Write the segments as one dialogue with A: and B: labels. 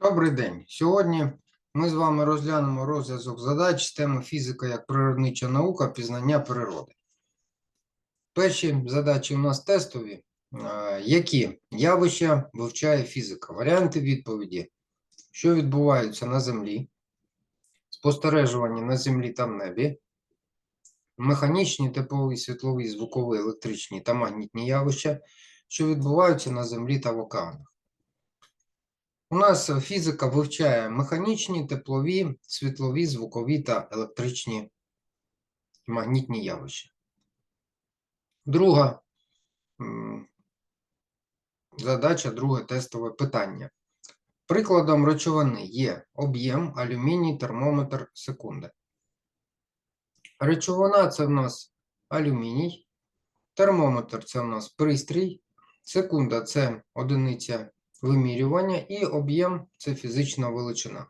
A: Добрий день. Сьогодні ми з вами розглянемо розв'язок задач з теми фізика як природнича наука, пізнання природи. Перші задачі у нас тестові. Які явища вивчає фізика? Варіанти відповіді, що відбуваються на Землі, спостережування на Землі та в небі, механічні, теплові, світлові, звукові, електричні та магнітні явища, що відбуваються на Землі та в океанах. У нас е, фізика вивчає механічні, теплові, світлові, звукові та електричні магнітні явища. Друга задача, друге тестове питання. Прикладом речовини є об'єм, алюміній, термометр, секунда. Речовина це в нас алюміній, термометр це в нас пристрій, секунда це одиниця вимірювання і об'єм це фізична величина.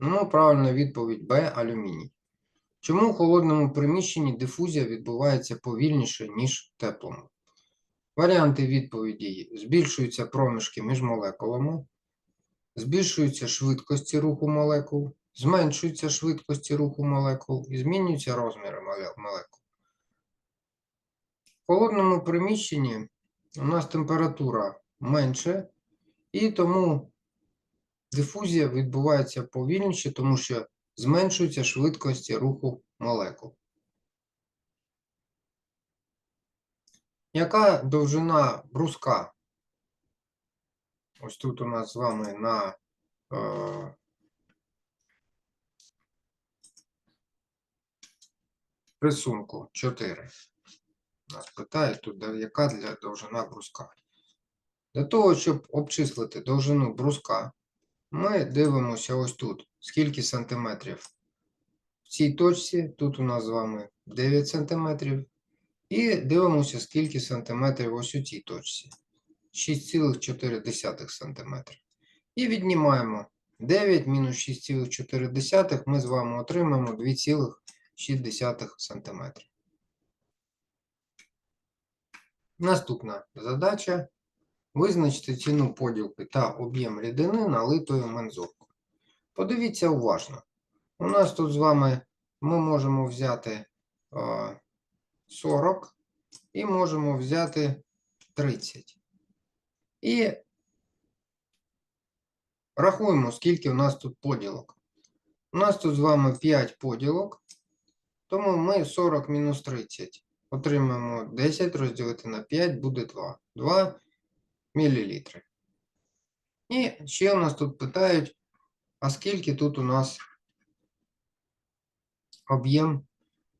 A: Ну, правильна відповідь Б алюміній. Чому в холодному приміщенні дифузія відбувається повільніше, ніж теплому? Варіанти відповіді збільшуються проміжки між молекулами, збільшуються швидкості руху молекул, зменшуються швидкості руху молекул і змінюються розміри молекул. В холодному приміщенні у нас температура менше, і тому дифузія відбувається повільніше, тому що зменшуються швидкості руху молекул. Яка довжина бруска? Ось тут у нас з вами на е, рисунку 4. Нас питають тут, яка для довжина бруска. Для того, щоб обчислити довжину бруска, ми дивимося ось тут, скільки сантиметрів в цій точці. Тут у нас з вами 9 сантиметрів. І дивимося, скільки сантиметрів ось у цій точці. 6,4 сантиметрів. І віднімаємо 9 мінус 6,4 ми з вами отримаємо 2,6 сантиметрів. Наступна задача. Визначте ціну поділки та об'єм рідини налитою мензуркою. Подивіться уважно. У нас тут з вами ми можемо взяти е, 40 і можемо взяти 30. І рахуємо, скільки у нас тут поділок. У нас тут з вами 5 поділок, тому ми 40 мінус 30 отримаємо 10 розділити на 5 буде 2. 2 мілілітри. І ще у нас тут питають, а скільки тут у нас об'єм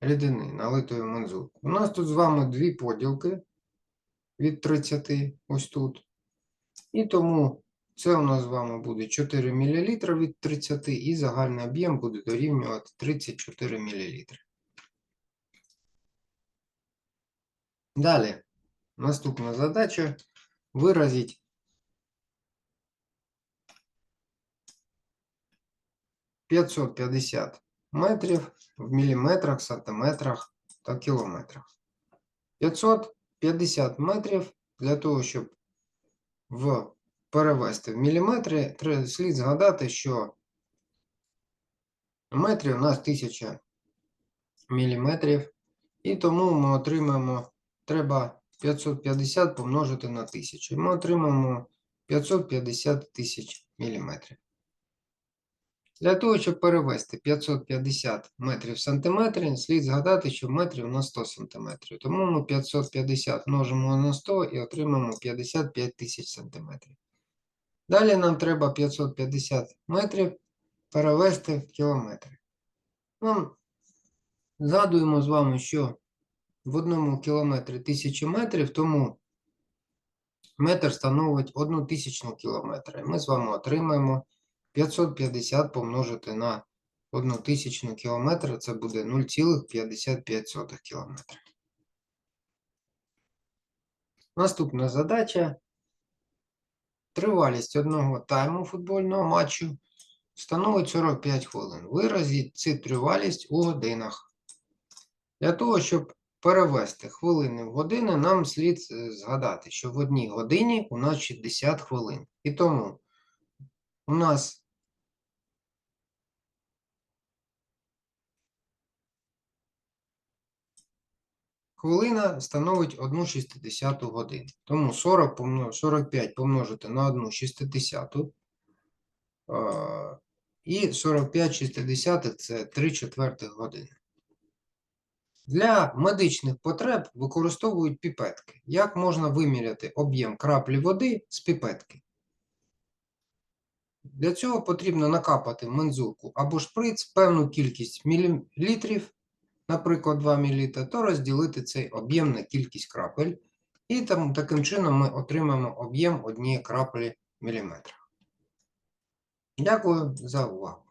A: рідини налитої мензурки. У нас тут з вами дві поділки від 30, ось тут. І тому це у нас з вами буде 4 мл від 30, і загальний об'єм буде дорівнювати 34 мл. Далі, наступна задача выразить. пятьсот пятьдесят метрів в міліметрах, сантиметрах та кілометрах. 550 метрів для того, щоб в, перевести в міліметри, треба слід згадати, що в метрі у нас 1000 міліметрів, і тому ми отримаємо, треба 550 помножити на 1000. І ми отримаємо 550 тисяч міліметрів. Для того, щоб перевести 550 метрів в сантиметри, слід згадати, що в метрі у 100 сантиметрів. Тому ми 550 множимо на 100 і отримаємо 55 тисяч сантиметрів. Далі нам треба 550 метрів перевести в кілометри. Нам згадуємо з вами, що в одному кілометрі 1000 метрів, тому метр становить одну тисячну кілометра. І ми з вами отримаємо 550 помножити на одну тисячну кілометра, це буде 0,55 кілометра. Наступна задача. Тривалість одного тайму футбольного матчу становить 45 хвилин. Виразіть цю тривалість у годинах. Для того, щоб перевести хвилини в години, нам слід е, згадати, що в одній годині у нас 60 хвилин. І тому у нас хвилина становить 1,60 годину. Тому 40 помно- 45 помножити на 1,60 е, і 45 шістдесятих це 3 четвертих години. Для медичних потреб використовують піпетки. Як можна виміряти об'єм краплі води з піпетки? Для цього потрібно накапати в мензурку або шприц певну кількість мілілітрів, наприклад, 2 мл, то розділити цей об'єм на кількість крапель. І там, таким чином ми отримаємо об'єм однієї краплі в міліметрах. Дякую за увагу.